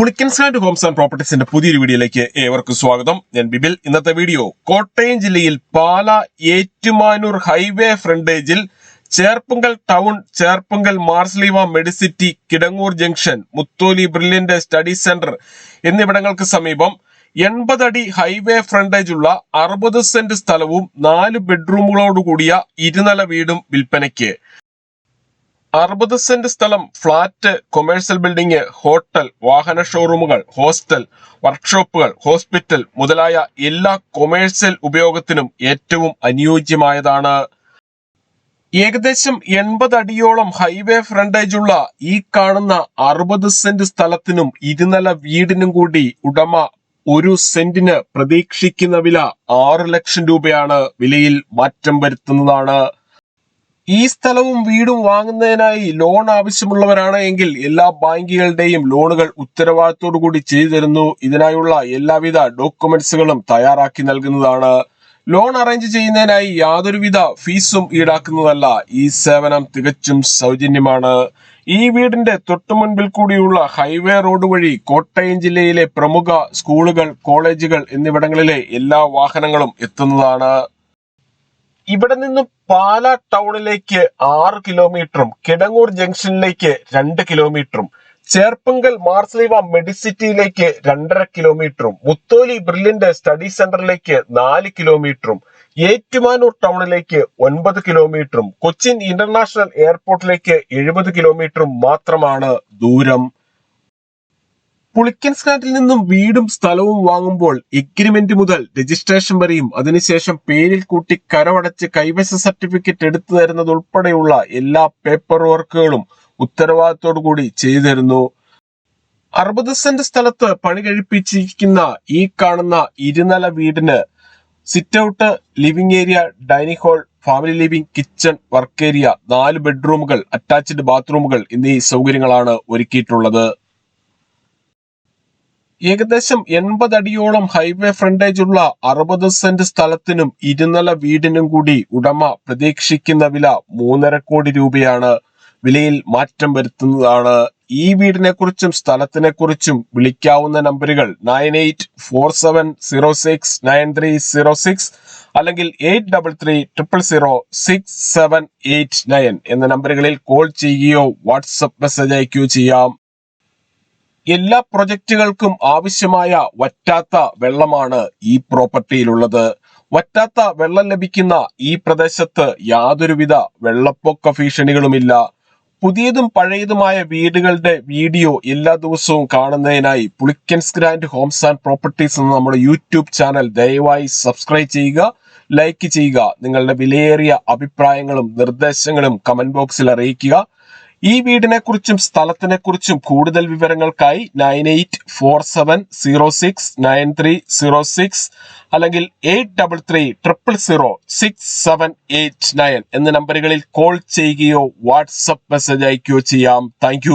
പുളിക്കൻസാൻഡ് Holmes and പ്രോപ്പർട്ടീസിന്റെ പുതിയൊരു വീഡിയോയിലേക്ക് ഏവർക്കും സ്വാഗതം. ഞാൻ ബിബിൽ. ഇന്നത്തെ വീഡിയോ കോട്ടയം ജില്ലയിൽ Pala Ettumanoor highway ഫ്രണ്ടേജിൽ Cherpunkal town Cherpunkal Mar Sleeva Medicity Kidangoor junction Mutholi Brilliant Study Centre എന്നിവിടങ്ങൾക്ക് സമീപം എൺപത് അടി ഹൈവേ ഫ്രണ്ടേജ് ഉള്ള അറുപത് സെന്റ് സ്ഥലവും നാല് ബെഡ്റൂമുകളോടുകൂടിയ ഇരുനില വീടും വിൽപ്പനയ്ക്ക്. അറുപത് സെന്റ് സ്ഥലം ഫ്ളാറ്റ് കൊമേഴ്സ്യൽ ബിൽഡിംഗ് ഹോട്ടൽ വാഹന ഷോറൂമുകൾ ഹോസ്റ്റൽ വർക്ക്ഷോപ്പുകൾ ഹോസ്പിറ്റൽ മുതലായ എല്ലാ കൊമേഴ്സ്യൽ ഉപയോഗത്തിനും ഏറ്റവും അനുയോജ്യമായതാണ്. ഏകദേശം എൺപത് അടിയോളം ഹൈവേ ഫ്രണ്ടേജ് ഉള്ള ഈ കാണുന്ന അറുപത് സെന്റ് സ്ഥലത്തിനും ഇരുനില വീടിനും കൂടി ഉടമ ഒരു സെന്റിന് പ്രതീക്ഷിക്കുന്ന വില ആറ് ലക്ഷം രൂപയാണ്. വിലയിൽ മാറ്റം വരുത്തുന്നതാണ്. ഈ സ്ഥലവും വീടും വാങ്ങുന്നതിനായി ലോൺ ആവശ്യമുള്ളവരാണ് എങ്കിൽ എല്ലാ ബാങ്കുകളുടെയും ലോണുകൾ ഉത്തരവാദിത്തോടു കൂടി ചെയ്തു തരുന്നു ഇതിനായുള്ള എല്ലാവിധ ഡോക്യുമെന്റ്സുകളും തയ്യാറാക്കി നൽകുന്നതാണ്. ലോൺ അറേഞ്ച് ചെയ്യുന്നതിനായി യാതൊരുവിധ ഫീസും ഈടാക്കുന്നതല്ല. ഈ സേവനം തികച്ചും സൗജന്യമാണ്. ഈ വീടിന്റെ തൊട്ടു മുൻപിൽ കൂടിയുള്ള ഹൈവേ റോഡ് വഴി കോട്ടയം ജില്ലയിലെ പ്രമുഖ സ്കൂളുകൾ കോളേജുകൾ എന്നിവിടങ്ങളിലെ എല്ലാ വാഹനങ്ങളും എത്തുന്നതാണ്. ഇവിടെ നിന്നും പാലാ ടൗണിലേക്ക് ആറ് കിലോമീറ്ററും കിടങ്ങൂർ ജംഗ്ഷനിലേക്ക് രണ്ട് കിലോമീറ്ററും ചേർപ്പങ്കൽ മാർസ്ലീവ മെഡിസിറ്റിയിലേക്ക് രണ്ടര കിലോമീറ്ററും മുത്തോലി ബ്രില്യന്റ് സ്റ്റഡി സെന്ററിലേക്ക് നാല് കിലോമീറ്ററും ഏറ്റുമാനൂർ ടൗണിലേക്ക് ഒൻപത് കിലോമീറ്ററും കൊച്ചിൻ ഇന്റർനാഷണൽ എയർപോർട്ടിലേക്ക് എഴുപത് കിലോമീറ്ററും മാത്രമാണ് ദൂരം. പുളിക്കൻസ്കാറ്റിൽ നിന്നും വീടും സ്ഥലവും വാങ്ങുമ്പോൾ എഗ്രിമെന്റ് മുതൽ രജിസ്ട്രേഷൻ വരെയും അതിനുശേഷം പേരിൽ കൂട്ടി കരവടച്ച് കൈവശ സർട്ടിഫിക്കറ്റ് എടുത്തു തരുന്നത് ഉൾപ്പെടെയുള്ള എല്ലാ പേപ്പർ വർക്കുകളും ഉത്തരവാദിത്തോടു കൂടി ചെയ്തു തരുന്നു. അറുപത് സെന്റ് സ്ഥലത്ത് പണി കഴിപ്പിച്ചിരിക്കുന്ന ഈ കാണുന്ന ഇരുനില വീടിന് sit out living area dining hall family living kitchen work area നാല് ബെഡ്റൂമുകൾ അറ്റാച്ച്ഡ് ബാത്റൂമുകൾ എന്നീ സൗകര്യങ്ങളാണ് ഒരുക്കിയിട്ടുള്ളത്. ഏകദേശം എൺപത് അടിയോളം ഹൈവേ ഫ്രണ്ടേജ് ഉള്ള അറുപത് സെന്റ് സ്ഥലത്തിനും ഇരുനില വീടിനും കൂടി ഉടമ പ്രതീക്ഷിക്കുന്ന വില മൂന്നര കോടി രൂപയാണ്. വിലയിൽ മാറ്റം വരുത്തുന്നതാണ്. ഈ വീടിനെ കുറിച്ചും സ്ഥലത്തിനെ കുറിച്ചും വിളിക്കാവുന്ന നമ്പറുകൾ nine eight four seven zero six nine three zero six അല്ലെങ്കിൽ eight double three triple zero six seven eight nine എന്ന നമ്പറുകളിൽ കോൾ ചെയ്യുകയോ വാട്സപ്പ് മെസ്സേജ് അയക്കുകയോ ചെയ്യാം. എല്ലാ പ്രൊജക്റ്റുകൾക്കും ആവശ്യമായ വറ്റാത്ത വെള്ളമാണ് ഈ പ്രോപ്പർട്ടിയിലുള്ളത്. വറ്റാത്ത വെള്ളം ലഭിക്കുന്ന ഈ പ്രദേശത്ത് യാതൊരുവിധ വെള്ളപ്പൊക്ക ഭീഷണികളുമില്ല. പുതിയതും പഴയതുമായ വീടുകളുടെ വീഡിയോ എല്ലാ ദിവസവും കാണുന്നതിനായി Pulikkans grand homes and properties എന്ന നമ്മുടെ യൂട്യൂബ് ചാനൽ ദയവായി സബ്സ്ക്രൈബ് ചെയ്യുക ലൈക്ക് ചെയ്യുക നിങ്ങളുടെ വിലയേറിയ അഭിപ്രായങ്ങളും നിർദ്ദേശങ്ങളും കമന്റ് ബോക്സിൽ അറിയിക്കുക. ഈ വീടിനെ കുറിച്ചും സ്ഥലത്തിനെ കുറിച്ചും കൂടുതൽ വിവരങ്ങൾക്കായി nine eight four seven zero six nine three zero six അല്ലെങ്കിൽ eight double three triple zero six seven eight nine എന്ന നമ്പറുകളിൽ കോൾ ചെയ്യുകയോ വാട്സപ്പ് മെസ്സേജ് അയക്കുകയോ ചെയ്യാം. താങ്ക്